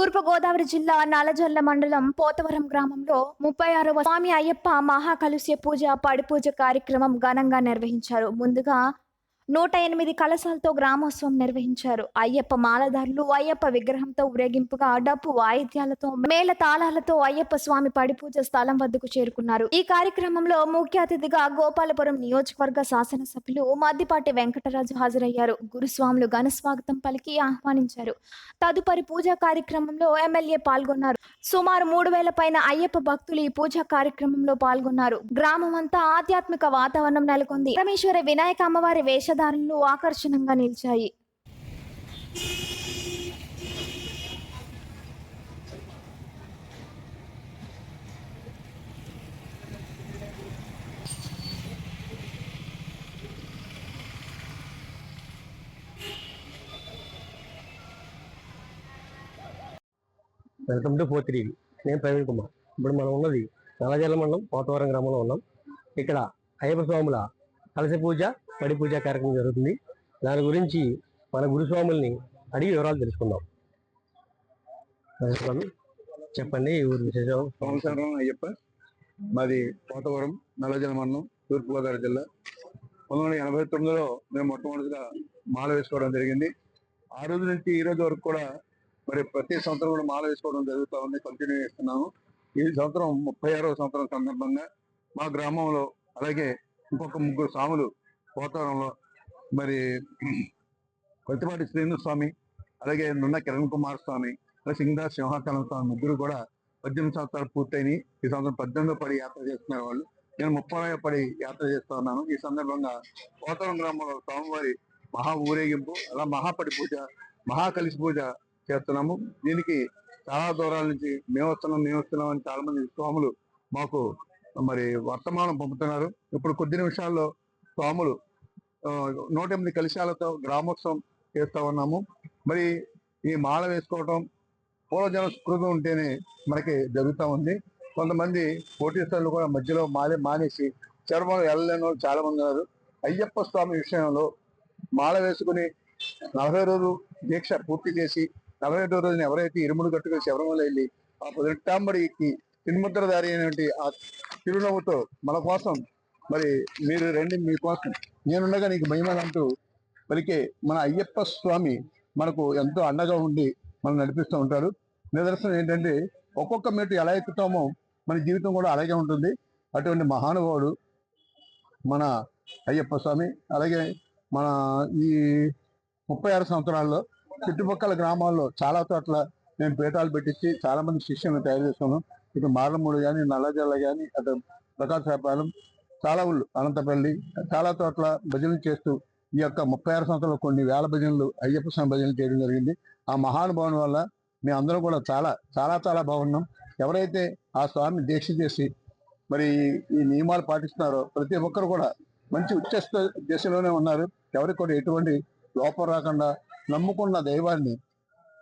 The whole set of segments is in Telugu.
తూర్పుగోదావరి జిల్లా నల్లజల్ల మండలం పోతవరం గ్రామంలో ముప్పై ఆరవ స్వామి అయ్యప్ప మహాకలుష్య పూజ పడిపూజ కార్యక్రమం ఘనంగా నిర్వహించారు. ముందుగా నూట ఎనిమిది కలశాలతో గ్రామోత్సవం నిర్వహించారు. అయ్యప్ప మాలధారులు అయ్యప్ప విగ్రహంతో ఊరేగింపుగా డప్పు వాయిద్యాలతో మేళ తాళాలతో అయ్యప్ప స్వామి పడిపూజ స్థలం వద్దకు చేరుకున్నారు. ఈ కార్యక్రమంలో ముఖ్య అతిథిగా గోపాలపురం నియోజకవర్గ శాసనసభ్యులు మద్దిపాటి వెంకటరాజు హాజరయ్యారు. గురుస్వాములు ఘన స్వాగతం పలికి ఆహ్వానించారు. తదుపరి పూజా కార్యక్రమంలో ఎమ్మెల్యే పాల్గొన్నారు. సుమారు మూడు వేల పైన అయ్యప్ప భక్తులు ఈ పూజా కార్యక్రమంలో పాల్గొన్నారు. గ్రామం అంతా ఆధ్యాత్మిక వాతావరణం నెలకొంది. పరమేశ్వర వినాయక అమ్మవారి వేషధారణలు ఆకర్షణంగా నిలిచాయి. వెల్కమ్ టు ఫోర్ త్రీ నేను ప్రవీణ్ కుమార్. ఇప్పుడు మనం ఉన్నది నల్లజల్ల మండలం పోతవరం గ్రామంలో ఉన్నాం. ఇక్కడ అయ్యప్ప స్వాముల కలశ పూజ పడి పూజ కార్యక్రమం జరుగుతుంది. దాని గురించి మన గురుస్వాముల్ని అడిగి వివరాలు తెలుసుకుందాం. స్వామి చెప్పండి ఊరు ఊరి విశేషం సంవత్సరం అయ్యప్ప. మాది పోతవరం నల్లజల మండలం తూర్పుగోదావరి జిల్లా. పంతొమ్మిది వందల ఎనభై తొమ్మిదిలో మేము మొట్టమొదటిగా మాల వేసుకోవడం జరిగింది. ఆ రోజు నుంచి ఈ రోజు వరకు కూడా మరి ప్రతి సంవత్సరం కూడా మాల వేసుకోవడం జరుగుతూ ఉంది. కంటిన్యూ చేస్తున్నాము. ఈ సంవత్సరం ముప్పై ఆరవ సంవత్సరం సందర్భంగా మా గ్రామంలో అలాగే ఇంకొక ముగ్గురు స్వాములు పోతవరంలో మరి కొత్తపాటి శ్రీను స్వామి అలాగే నున్న కిరణ్ కుమార్ స్వామి అలాగే సింగదాస్ సింహాచలం స్వామి ముగ్గురు కూడా పద్దెనిమిది సంవత్సరాలు పూర్తయినాయి. ఈ సంవత్సరం పద్దెనిమిదో పడి యాత్ర చేస్తున్నారు వాళ్ళు. నేను ముప్పై పడి యాత్ర చేస్తూ ఉన్నాను. ఈ సందర్భంగా పోతారం గ్రామంలో స్వామివారి మహా ఊరేగింపు అలా మహాపడి పూజ మహా కలిసి పూజ చేస్తున్నాము. దీనికి చాలా దూరాల నుంచి మేము వస్తున్నాం మేము వస్తున్నాం అని చాలా మంది స్వాములు మాకు మరి వర్తమానం పంపుతున్నారు. ఇప్పుడు కొద్ది నిమిషాల్లో స్వాములు నూట ఎనిమిది కలశాలతో గ్రామోత్సవం చేస్తా ఉన్నాము. మరి ఈ మాల వేసుకోవటం పూలజన స్కృతం ఉంటేనే మనకి జరుగుతూ ఉంది. కొంతమంది కోటీశ్వరులు కూడా మధ్యలో మాలే మానేసి చర్మలు వెళ్ళలేని వాళ్ళు చాలా మంది ఉన్నారు. అయ్యప్ప స్వామి విషయంలో మాల వేసుకుని నలభై రోజులు దీక్ష పూర్తి చేసి నలభై ఐదో రోజున ఎవరైతే ఇరుముడు కట్టుకుని శబరిమల వెళ్ళి ఆ పదినెట్టాంబడికి తిరుముద్రధారి అయినటువంటి ఆ చిరునవ్వుతో మన కోసం మరి మీరు రండి మీకోసం నేనుండగా నీకు మహిమలంటూ పలికే మన అయ్యప్ప స్వామి మనకు ఎంతో అండగా ఉండి మనం నడిపిస్తూ ఉంటారు నిదర్శనం ఏంటంటే ఒక్కొక్క మెట్టు ఎలా ఎక్కుతామో మన జీవితం కూడా అలాగే ఉంటుంది. అటువంటి మహానుభావుడు మన అయ్యప్ప స్వామి అలాగే మన ఈ ముప్పై ఆరు సంవత్సరాల్లో చుట్టుపక్కల గ్రామాల్లో చాలా చోట్ల మేము పీఠాలు పెట్టించి చాలా మంది శిష్యులను తయారు చేసుకున్నాం ఇక మారమూడు కానీ నల్లజల్ల కానీ అటు ప్రకాశాపాలెం చాలా ఊళ్ళు అనంతపల్లి చాలా చోట్ల భజనలు చేస్తూ ఈ యొక్క ముప్పై ఆరు సంవత్సరాలు కొన్ని వేల భజనలు అయ్యప్ప స్వామి భజనలు చేయడం జరిగింది. ఆ మహానుభావం వల్ల మేము అందరం కూడా చాలా చాలా చాలా బాగున్నాం. ఎవరైతే ఆ స్వామి దీక్ష చేసి మరి ఈ నియమాలు పాటిస్తున్నారో ప్రతి ఒక్కరు కూడా మంచి ఉచ్చస్థ దిశలోనే ఉన్నారు. ఎవరికి కూడా ఎటువంటి లోపం రాకుండా నమ్ముకున్న దైవాన్ని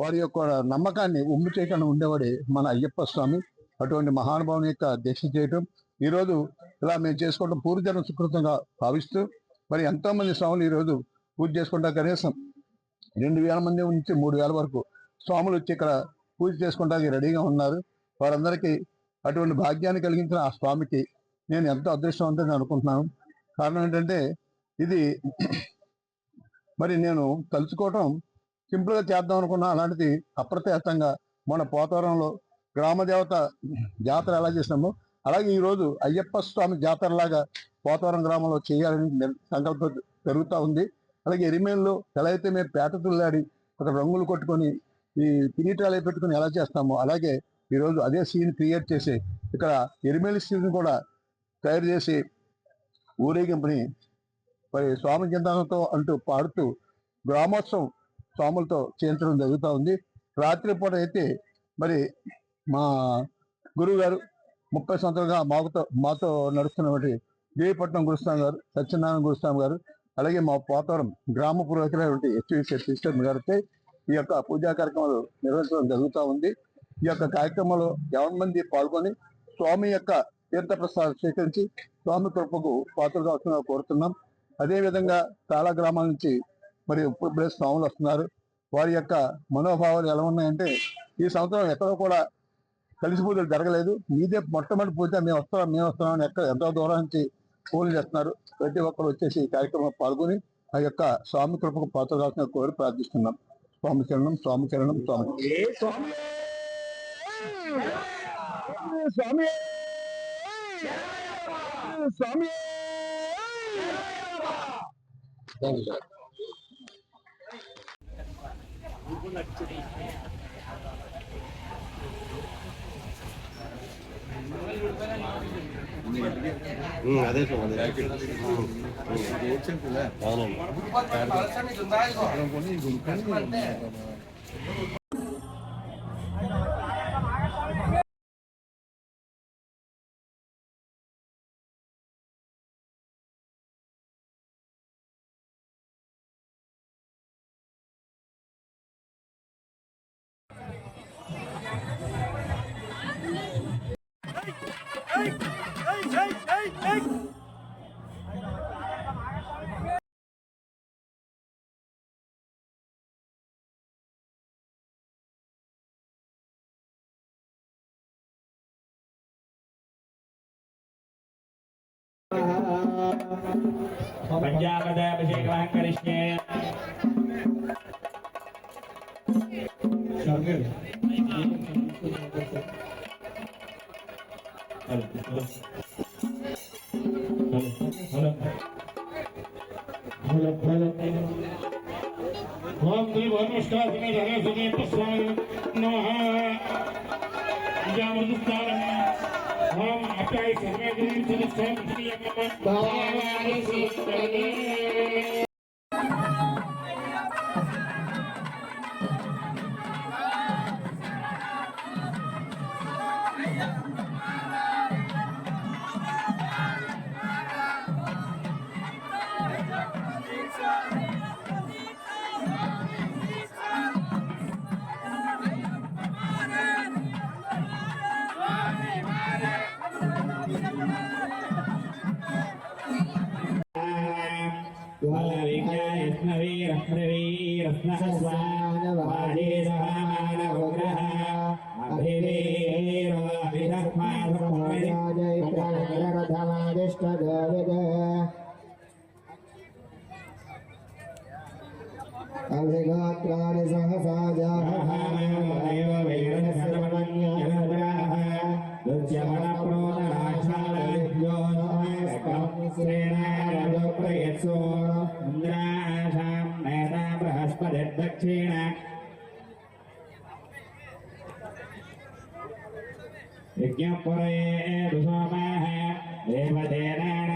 వారి యొక్క నమ్మకాన్ని ఉమ్ము చేయకుండా ఉండేవాడే మన అయ్యప్ప స్వామి. అటువంటి మహానుభావుని యొక్క దీక్ష చేయటం ఈరోజు ఇలా మేము చేసుకోవడం పూర్వజన సుకృతంగా భావిస్తూ మరి ఎంతో మంది స్వాములు ఈరోజు పూజ చేసుకుంటా కనీసం రెండు వేల మంది నుంచి మూడు వేల వరకు స్వాములు వచ్చి ఇక్కడ పూజ చేసుకుంటానికి రెడీగా ఉన్నారు. వారందరికీ అటువంటి భాగ్యాన్ని కలిగించిన ఆ స్వామికి నేను ఎంతో అదృష్టవంతంగా అనుకుంటున్నాను. కారణం ఏంటంటే ఇది మరి నేను తలుచుకోవటం సింపుల్గా చేద్దాం అనుకున్నా. అలాంటిది అప్రత్యక్షంగా మన పోతవరంలో గ్రామదేవత జాతర ఎలా చేసినామో అలాగే ఈరోజు అయ్యప్ప స్వామి జాతరలాగా పోతవరం గ్రామంలో చేయాలని సంకల్పం పెరుగుతూ ఉంది. అలాగే ఎరిమేన్లో ఎలా అయితే మేము పేటతుల్లాడి ఒక రంగులు కొట్టుకొని ఈ కిరీటాలు పెట్టుకొని ఎలా చేస్తామో అలాగే ఈరోజు అదే సీన్ క్రియేట్ చేసి ఇక్కడ ఎరిమేలి సీన్ కూడా తయారు చేసి ఊరేగింపుని మరి స్వామి చింతనతో అంటూ పాడుతూ గ్రామోత్సవం స్వాములతో చేయించడం జరుగుతూ ఉంది. రాత్రిపూట అయితే మరి మా గురువు గారు ముప్పై సంవత్సరాలుగా మాకుతో మాతో నడుస్తున్నటువంటి దేవిపట్నం గురుస్వామి గారు సత్యనారాయణ గురుస్వామి గారు అలాగే మా పోతవరం గ్రామ పురోహితులైనటువంటి హెచ్విసి సిస్టర్ గారితో ఈ యొక్క పూజా కార్యక్రమాలు నిర్వహించడం జరుగుతూ ఉంది. ఈ యొక్క కార్యక్రమంలో ఎవరి మంది పాల్గొని స్వామి యొక్క తీర్థ ప్రసాదం స్వీకరించి స్వామి కృపకు పాత్రగా వస్తున్నా కోరుతున్నాం. అదే విధంగా చాలా గ్రామాల నుంచి మరి ఇప్పుడే స్వాములు వస్తున్నారు. వారి యొక్క మనోభావాలు ఎలా ఉన్నాయంటే ఈ సంవత్సరం ఎక్కడో కూడా కలిసి పూజలు జరగలేదు. మీదే మొట్టమొదటి పూజ మేము వస్తున్నాం మేము వస్తున్నాం అని ఎక్కడ ఎంతో దూరం నుంచి పూజలు చేస్తున్నారు. ప్రతి ఒక్కరు వచ్చేసి ఈ కార్యక్రమంలో పాల్గొని ఆ యొక్క స్వామి కృపకు పాత్ర కోరి ప్రార్థిస్తున్నాం. స్వామి చరణం స్వామి చరణం స్వామి స్వామి? స్వామి! థ్యాంక్ యూ సార్ అదే సార్ पञ्जाबदाभिषेकवान् करिष्ये ओम देव Thank you. సర్వే గురించి दक्षिण। यज्ञपुरे दुसोमाः देवदेनानामरुपञ्यदेनान्येन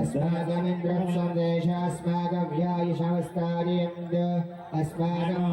अस्माकमिन्द्रः सन्देशास्माकं व्यायिषमस्तादयन्त् अस्माकं